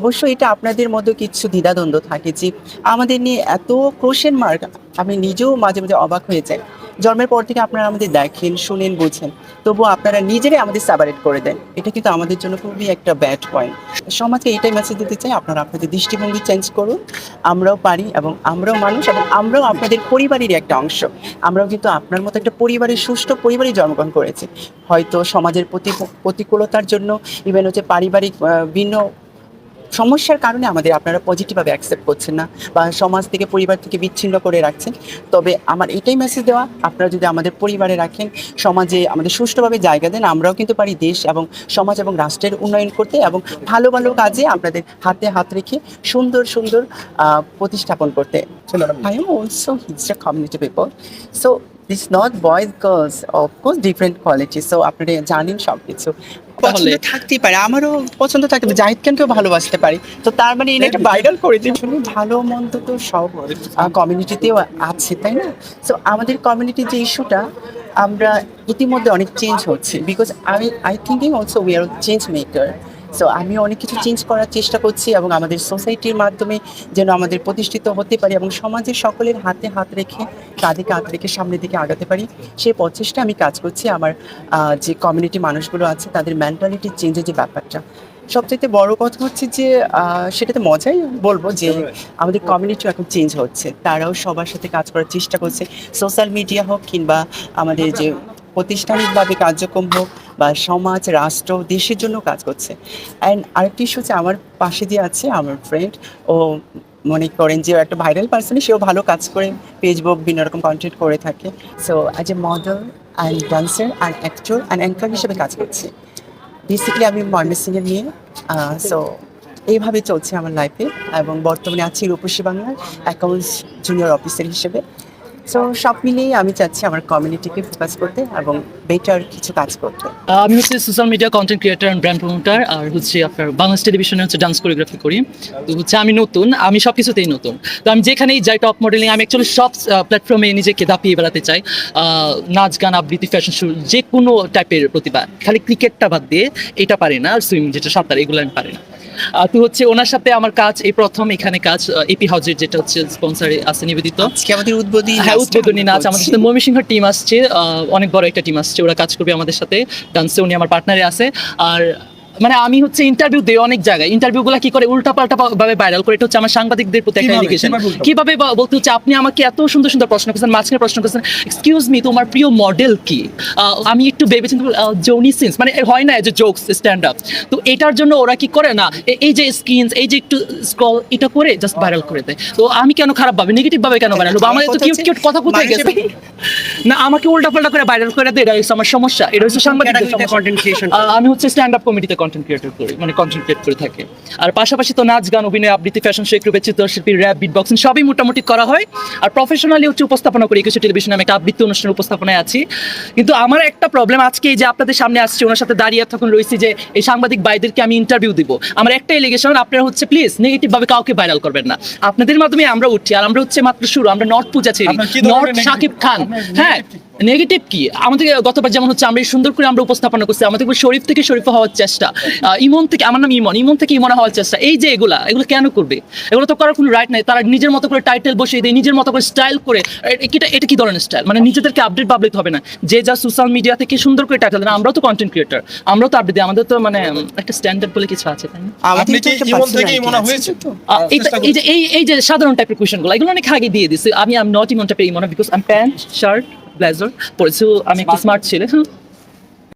অবশ্যই এটা আপনাদের মধ্যে কিছু দ্বিধাদ্বন্দ্ব থাকে যে আমাদের নিয়ে এত কোশ্চেন মার্ক আমি নিজেও মাঝে মাঝে অবাক হয়ে যাই। জন্মের পর থেকে আপনারা আমাদের দেখেন, শুনেন, বোঝেন। তবুও আপনারা নিজেরাই আমাদের সাবারেট করে দেন। এটা কিন্তু আমাদের জন্য খুবই একটা ব্যাড পয়েন্ট সমাজকে এটাই মেসেজ দিতে চাই, আপনারা আপনাদের দৃষ্টিভঙ্গি চেঞ্জ করুন। আমরাও পারি এবং আমরাও মানুষ এবং আমরাও আপনাদের পরিবারেরই একটা অংশ। আমরাও কিন্তু আপনার মতো একটা পরিবারের সুষ্ঠু পরিবারে জন্মগ্রহণ করেছি। হয়তো সমাজের প্রতি প্রতিকূলতার জন্য ইভেন হচ্ছে পারিবারিক ভিন্ন সমস্যার কারণে আমাদের আপনারা পজিটিভভাবে অ্যাকসেপ্ট করছেন না বা সমাজ থেকে পরিবার থেকে বিচ্ছিন্ন করে রাখছেন। তবে আমার এটাই মেসেজ দেওয়া আপনারা যদি আমাদের পরিবারে রাখেন সমাজে আমাদের সুষ্ঠুভাবে জায়গা দেন আমরাও কিন্তু পারি দেশ এবং সমাজ এবং রাষ্ট্রের উন্নয়ন করতে এবং ভালো ভালো কাজে আপনাদের হাতে হাত রেখে সুন্দর সুন্দর আহ, প্রতিস্থাপন করতে। I am also his community people so this not boys girls of course different quality so আপনারা জানেন সব কিছু তাহলে- থাকতেই পারে আমারও পছন্দ থাকে জাহিদ খানকেও ভালোবাসতে পারি। তো তার মানে এটা একটা ভাইরাল করে দিই শুনে ভালো মন্দ তো সব কমিউনিটিতেও আছে তাই না? সো আমাদের কমিউনিটি যে ইস্যুটা আমরা ইতিমধ্যে অনেক চেঞ্জ হচ্ছে। Because I I thinking also we are change maker so আমি অনেক কিছু চেঞ্জ করার চেষ্টা করছি এবং আমাদের সোসাইটির মাধ্যমে যেন আমাদের প্রতিষ্ঠিত হতে পারি এবং সমাজের সকলের হাতে হাত রেখে তাদেরকে হাত রেখে সামনের দিকে আগাতে পারি। সেই প্রচেষ্টা আমি কাজ করছি। আমার যে কমিউনিটি মানুষগুলো আছে তাদের মেন্টালিটি চেঞ্জের যে ব্যাপারটা। সবচেয়ে বড় কথা হচ্ছে যে আহ, সেটাতে মজাই বলব যে আমাদের কমিউনিটি এখন চেঞ্জ হচ্ছে। তারাও সবার সাথে কাজ করার চেষ্টা করছে। সোশ্যাল মিডিয়া হোক কিংবা আমাদের যে প্রতিষ্ঠানিকভাবে কার্যক্রম হোক বা সমাজ, রাষ্ট্র, দেশের জন্য কাজ করছে। অ্যান্ড আরেকটি ইস্যু হচ্ছে আমার পাশে দিয়ে আছে আমার ফ্রেন্ড ও মনে করেন যে একটা ভাইরাল পার্সনই সেও ভালো কাজ করে ফেসবুক বিভিন্ন রকম কন্টেন্ট করে থাকে। So as a model and dancer and actor and anchor হিসেবে কাজ করছি। বেসিক্যালি আমি ময়মনসিংহে নিয়ে সো এইভাবে চলছে আমার লাইফে এবং বর্তমানে আছি রূপসী বাংলার অ্যাকাউন্টস জুনিয়র অফিসার হিসেবে। সো সব মিলিয়ে আমি চাচ্ছি আমার কমিউনিটিকে ফোকাস করতে এবং বেটার কিছু কাজ করতে। আমি হচ্ছে social media content creator and brand promoter আর হচ্ছে আপনার বাংলাদেশ টেলিভিশনে হচ্ছে ডান্স কোরিওগ্রাফি করি। তো হচ্ছে আমি নতুন, আমি সব কিছুতেই নতুন। তো আমি যেখানেই যাই টপ মডেলিং আমি অ্যাকচুয়ালি সব প্ল্যাটফর্মে নিজেকে দাপিয়ে বেড়াতে চাই। নাচ, গান, আবৃত্তি ফ্যাশন শো যে কোনো টাইপের প্রতিভা। খালি ক্রিকেটটা বাদ দিয়ে এটা পারি না, আর সুইমিং যেটা, সাঁতার, এগুলো আমি পারি না। তো হচ্ছে ওনার সাথে আমার কাজ এই প্রথম এখানে কাজ এপি হাউজের যেটা হচ্ছে স্পন্সারে আছে নিবেদিত। আজকে আমাদের উদ্বোধনী হ্যাঁ উদ্বোধনী নাচ আমাদের। সাথে ময়মনসিংহ টিম আসছে অনেক বড় একটা টিম আসছে ওরা কাজ করবে আমাদের সাথে ডান্সে উনি আমার পার্টনারে আছে। আর মানে আমি হচ্ছে ইন্টারভিউ দিই অনেক জায়গায় ইন্টারভিউ গুলা কি করে উল্টা পাল্টা ভাবে ভাইরাল করে এটা হচ্ছে আমার সাংবাদিকদের প্রতি একটা? এলিগেশন কীভাবে বলতে হচ্ছে আপনি আমাকে এত সুন্দর সুন্দর প্রশ্ন করছেন মাঝখানে প্রশ্ন করছেন এক্সকিউজ মি তোমার প্রিয় মডেল কি? আহ, আমি একটু ভেবেছি জোনি সিন্স মানে হয় না যে জোকস স্ট্যান্ড আপ তো এটার জন্য ওরা কি করে না এই যে স্কিনস এই যে একটু স্ক্রল এটা করে জাস্ট ভাইরাল করে দেয়। তো আমি কেন খারাপ ভাবে? নেগেটিভ ভাবে কেন ভাইরাল আমাদের তো কিউট কিউট কথা কোথায় গেছে? না আমাকে উল্টা পাল্টা করে ভাইরাল করে দেয় এটা হচ্ছে আমার সমস্যা এটা হচ্ছে আহ, আমি হচ্ছে স্ট্যান্ড আপ কমিটিতে কন্টেন্ট ক্রিয়েটর করি মানে কন্টেন্ট ক্রিয়েট করে থাকি। আর পাশাপাশি তো নাচ গান অভিনয় আবৃত্তি ফ্যাশন শো একটু চিত্রশিল্পী র্যাপ বিট বক্সিং সবই মোটামুটি করা হয়। আর প্রফেশনালি হচ্ছে উপস্থাপনা করি কিছু টেলিভিশনে আমি একটা আবৃত্তি অনুষ্ঠানের উপস্থাপনায় আছি। কিন্তু আমার একটা প্রবলেম আজকে এই যে আপনাদের সামনে আসছে ওনার সাথে দাঁড়িয়ে তখন রয়েছি যে এই সাংবাদিক ভাইদেরকে আমি ইন্টারভিউ দিব। আমার একটা এলিগেশন আপনারা হচ্ছে প্লিজ নেগেটিভ ভাবে কাউকে ভাইরাল করবেন না। আপনাদের মাধ্যমে আমরা উঠি আর আমরা হচ্ছে মাত্র শুরু আমরা নর্থ পূজা ছেড়ি নর্থ সাকিব খান হ্যাঁ। নেগেটিভ কি? আমাদের গতবার যেমন হচ্ছে আমরা সুন্দর করে আমরা উপস্থাপনা করছি আমাদের উপর শরীফ থেকে শরীফা হওয়ার চেষ্টা ইমন থেকে আমার নাম ইমন ইমন থেকে ইমন হওয়ার চেষ্টা এই যে এগুলা এগুলো কেন করবে? এগুলো তো করার কোনো রাইট নাই তারা নিজের মতো করে টাইটেল বসিয়ে দেয় নিজের মতো করে স্টাইল করে এটা এটা কি ধরনের স্টাইল মানে নিজেদেরকে আপডেট পাবলিক হবে না। যে যা সোশ্যাল মিডিয়া থেকে সুন্দর করে টাইটেল দেন আমরাও তো কন্টেন্ট ক্রিয়েটার আমরাও তো আপডেট দিই আমাদের তো মানে একটা স্ট্যান্ডার্ড বলে কিছু আছে তাই না? আপনি কি ইমন থেকে ইমন হয়েছে তো? এই যে এই এই যে সাধারণ টাইপের কোয়েশনগুলো এগুলো অনেক আগে দিয়ে দিছি আমি আম নট ইমন টাইপের Emon because I'm pant shirt blazer. পরেছি আমি একটু স্মার্ট ছেলে হ্যাঁ?